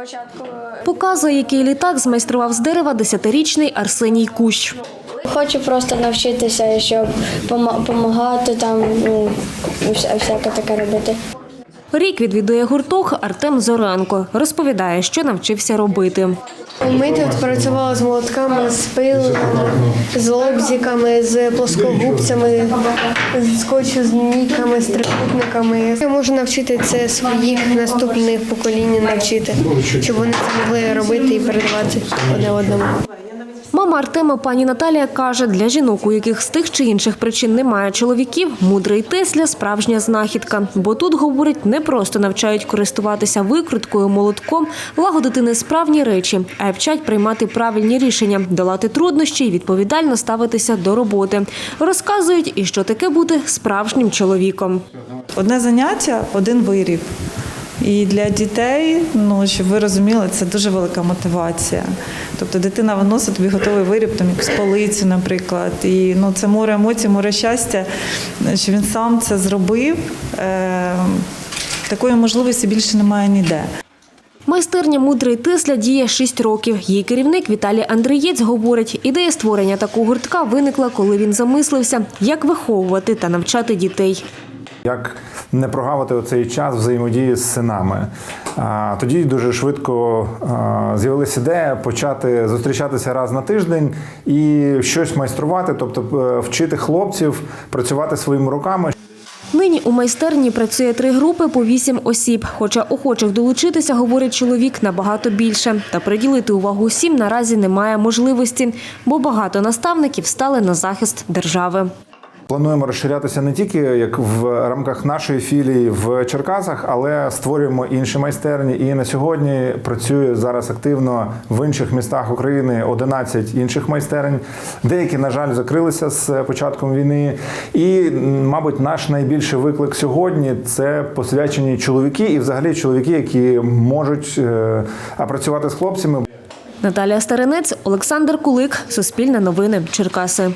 Спочатку Показує, який літак змайстрував з дерева десятирічний Арсеній Кущ. хочу просто навчитися, щоб допомагати там, ну, всяке таке робити. Рік відвідує гурток Артем Зоренко. Розповідає, що навчився робити. Ми тут працювали з молотками, з пилами, з лобзиками, з плоскогубцями, з скотчу, з ніками, з трикутниками. Я можу навчити це своїх наступних поколінь навчити, щоб вони це могли робити і передавати одне одному. Мама Артема, пані Наталія, каже, для жінок, у яких з тих чи інших причин немає чоловіків, мудрий Тесля – справжня знахідка. Бо тут, говорить, не просто навчають користуватися викруткою, молотком, лагодити несправні речі, а й вчать приймати правильні рішення, долати труднощі і відповідально ставитися до роботи. Розказують, і що таке бути справжнім чоловіком. Одне заняття, один виріб. І для дітей, ну щоб ви розуміли, це дуже велика мотивація. Тобто дитина виносить тобі готовий виріб, там якусь полицю, наприклад. І ну це море емоцій, море щастя, що він сам це зробив. Е, такої можливості більше немає ніде. Майстерня «Мудрий Тесля» діє 6 років. Її керівник Віталій Андрієць говорить, ідея створення такого гуртка виникла, коли він замислився, як виховувати та навчати дітей. Як не прогавити оцей час взаємодії з синами? А, Тоді дуже швидко з'явилася ідея почати зустрічатися раз на тиждень і щось майструвати, тобто е, вчити хлопців працювати своїми руками. Нині у майстерні працює три групи по вісім осіб. Хоча охочих долучитися, говорить чоловік, набагато більше. Та приділити увагу всім наразі немає можливості, бо багато наставників стали на захист держави. Плануємо розширятися не тільки як в рамках нашої філії в Черкасах, але створюємо інші майстерні. І на сьогодні працює зараз активно в інших містах України 11 інших майстерень. Деякі, на жаль, закрилися з початком війни. І, мабуть, наш найбільший виклик сьогодні це посвячені чоловіки, і взагалі чоловіки, які можуть е, працювати з хлопцями. Наталія Старинець, Олександр Кулик, Суспільне новини, Черкаси.